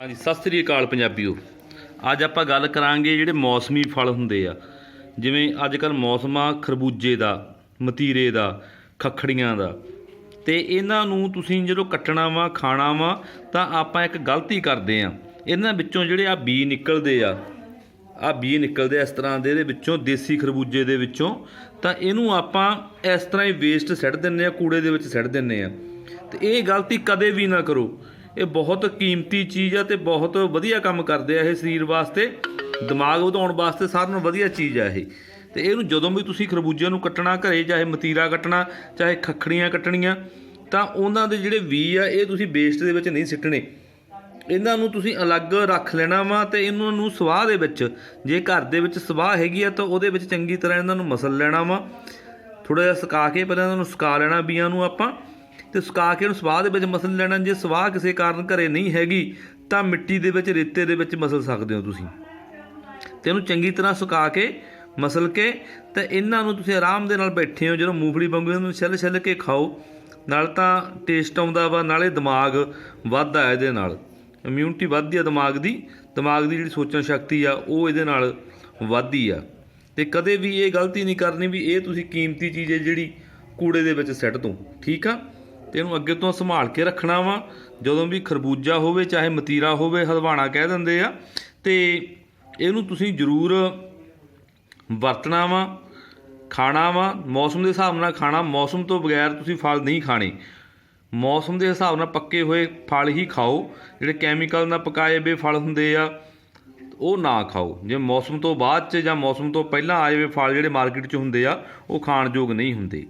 ਹਾਂਜੀ, ਸਤਿ ਸ੍ਰੀ ਅਕਾਲ ਪੰਜਾਬੀਓ। ਅੱਜ ਆਪਾਂ ਗੱਲ ਕਰਾਂਗੇ ਜਿਹੜੇ ਮੌਸਮੀ ਫਲ ਹੁੰਦੇ ਆ। ਜਿਵੇਂ ਅੱਜ ਕੱਲ ਮੌਸਮ ਆ ਖਰਬੂਜੇ ਦਾ, ਮਤੀਰੇ ਦਾ, ਖੱਖੜੀਆਂ ਦਾ। ਤੇ ਇਹਨਾਂ ਨੂੰ ਤੁਸੀਂ ਜਦੋਂ ਕੱਟਣਾ ਵਾ, ਖਾਣਾ ਵਾ, ਤਾਂ ਆਪਾਂ ਇੱਕ ਗਲਤੀ ਕਰਦੇ ਆ। ਇਹਨਾਂ ਵਿੱਚੋਂ ਜਿਹੜੇ ਆ ਬੀ ਨਿਕਲਦੇ ਆ ਆ ਬੀ ਨਿਕਲਦੇ ਇਸ ਤਰ੍ਹਾਂ ਦੇ, ਇਹਦੇ ਵਿੱਚੋਂ ਦੇਸੀ ਖਰਬੂਜੇ ਦੇ ਵਿੱਚੋਂ, ਤਾਂ ਇਹਨੂੰ ਆਪਾਂ ਇਸ ਤਰ੍ਹਾਂ ਹੀ ਵੇਸਟ ਸਿੱਟ ਦਿੰਨੇ ਆ, ਕੂੜੇ ਦੇ ਵਿੱਚ ਸਿੱਟ ਦਿੰਨੇ ਆ। ਤੇ ਇਹ ਗਲਤੀ ਕਦੇ ਵੀ ਨਾ ਕਰੋ। ਇਹ ਬਹੁਤ ਕੀਮਤੀ ਚੀਜ਼ ਆ ਤੇ ਬਹੁਤ ਵਧੀਆ ਕੰਮ ਕਰਦੇ ਆ ਇਹ ਸਰੀਰ ਵਾਸਤੇ। ਦਿਮਾਗ ਵਧਾਉਣ ਵਾਸਤੇ ਸਾਰਿਆਂ ਨੂੰ ਵਧੀਆ ਚੀਜ਼ ਆ ਇਹ। ਤੇ ਇਹਨੂੰ ਜਦੋਂ ਵੀ ਤੁਸੀਂ ਖਰਬੂਜਿਆਂ ਨੂੰ ਕੱਟਣਾ, ਘਰੇ ਚਾਹੇ ਮਤੀਰਾ ਕੱਟਣਾ, ਚਾਹੇ ਖੱਖੜੀਆਂ ਕੱਟਣੀਆਂ, ਤਾਂ ਉਹਨਾਂ ਦੇ ਜਿਹੜੇ ਵੀ ਆ, ਇਹ ਤੁਸੀਂ ਵੇਸਟ ਦੇ ਵਿੱਚ ਨਹੀਂ ਸਿੱਟਣੇ। ਇਹਨਾਂ ਨੂੰ ਤੁਸੀਂ ਅਲੱਗ ਰੱਖ ਲੈਣਾ ਵਾ ਤੇ ਇਹਨਾਂ ਨੂੰ ਸਵਾਹ ਦੇ ਵਿੱਚ, ਜੇ ਘਰ ਦੇ ਵਿੱਚ ਸਵਾਹ ਹੈਗੀ ਆ ਤਾਂ ਉਹਦੇ ਵਿੱਚ ਚੰਗੀ ਤਰ੍ਹਾਂ ਇਹਨਾਂ ਨੂੰ ਮਸਲ ਲੈਣਾ ਵਾ। ਥੋੜਾ ਜਿਹਾ ਸੁਕਾ ਕੇ ਪਹਿਲਾਂ ਇਹਨਾਂ ਨੂੰ ਸੁਕਾ ਲੈਣਾ ਬੀਆਂ ਨੂੰ ਆਪਾਂ। ਤੇ ਸੁਕਾ ਕੇ ਇਹਨੂੰ ਸਵਾਹ ਦੇ ਵਿੱਚ ਮਸਲ ਲੈਣਾ, ਜੇ ਸਵਾਹ ਕਿਸੇ ਕਾਰਨ ਘਰੇ ਨਹੀਂ ਹੈਗੀ, ਤਾਂ ਮਿੱਟੀ ਦੇ ਵਿੱਚ, ਰੇਤੇ ਦੇ ਵਿੱਚ ਮਸਲ ਸਕਦੇ ਹੋ ਤੁਸੀਂ। ਤੇ ਇਹਨੂੰ ਚੰਗੀ ਤਰ੍ਹਾਂ ਸੁਕਾ ਕੇ, ਮਸਲ ਕੇ, ਤੇ ਇਹਨਾਂ ਨੂੰ ਤੁਸੀਂ ਆਰਾਮ ਦੇ ਨਾਲ ਬੈਠੇ ਹੋ, ਜਦੋਂ ਮੂੰਗਫਲੀ ਵਾਂਗੂ ਇਹਨੂੰ ਛਿੱਲ ਛਿੱਲ ਕੇ ਖਾਓ, ਨਾਲ ਤਾਂ ਟੇਸਟ ਆਉਂਦਾ ਵਾ, ਨਾਲੇ ਦਿਮਾਗ ਵੱਧਦਾ ਹੈ ਇਹਦੇ ਨਾਲ। ਇਮਿਊਨਿਟੀ ਵੱਧਦੀ ਆ ਦਿਮਾਗ ਦੀ ਦਿਮਾਗ ਦੀ ਜਿਹੜੀ ਸੋਚਣ ਸ਼ਕਤੀ ਆ, ਉਹ ਇਹਦੇ ਨਾਲ ਵੱਧਦੀ ਆ। ਤੇ ਕਦੇ ਵੀ ਇਹ ਗਲਤੀ ਨਹੀਂ ਕਰਨੀ ਵੀ ਇਹ ਤੁਸੀਂ ਕੀਮਤੀ ਚੀਜ਼ ਹੈ ਜਿਹੜੀ ਕੂੜੇ ਦੇ ਵਿੱਚ ਸਿੱਟ ਦੋ, ਠੀਕ ਆ? ਤੇ ਇਹਨੂੰ ਅੱਗੇ ਤੋਂ ਸੰਭਾਲ ਕੇ ਰੱਖਣਾ ਵਾ। ਜਦੋਂ ਵੀ ਖਰਬੂਜਾ ਹੋਵੇ, ਚਾਹੇ ਮਤੀਰਾ ਹੋਵੇ, ਹਲਵਾਣਾ ਕਹਿ ਦਿੰਦੇ ਆ। ਤੇ ਇਹਨੂੰ ਤੁਸੀਂ ਜ਼ਰੂਰ ਵਰਤਣਾ ਵਾ, ਖਾਣਾ ਵਾ। ਮੌਸਮ ਦੇ ਹਿਸਾਬ ਨਾਲ ਖਾਣਾ। ਮੌਸਮ ਤੋਂ ਬਗੈਰ ਤੁਸੀਂ ਫਲ ਨਹੀਂ ਖਾਣੇ। ਮੌਸਮ ਦੇ ਹਿਸਾਬ ਨਾਲ ਪੱਕੇ ਹੋਏ ਫਲ ਹੀ ਖਾਓ। ਜਿਹੜੇ ਕੈਮੀਕਲ ਨਾਲ ਪਕਾਏ ਹੋਏ ਫਲ ਹੁੰਦੇ ਆ, ਉਹ ਨਾ ਖਾਓ। ਜੇ ਮੌਸਮ ਤੋਂ ਬਾਅਦ ਚ ਜਾਂ ਮੌਸਮ ਤੋਂ ਪਹਿਲਾਂ ਆਏ ਹੋਏ ਫਲ ਜਿਹੜੇ ਮਾਰਕੀਟ 'ਚ ਹੁੰਦੇ ਆ, ਉਹ ਖਾਣ ਯੋਗ ਨਹੀਂ ਹੁੰਦੇ।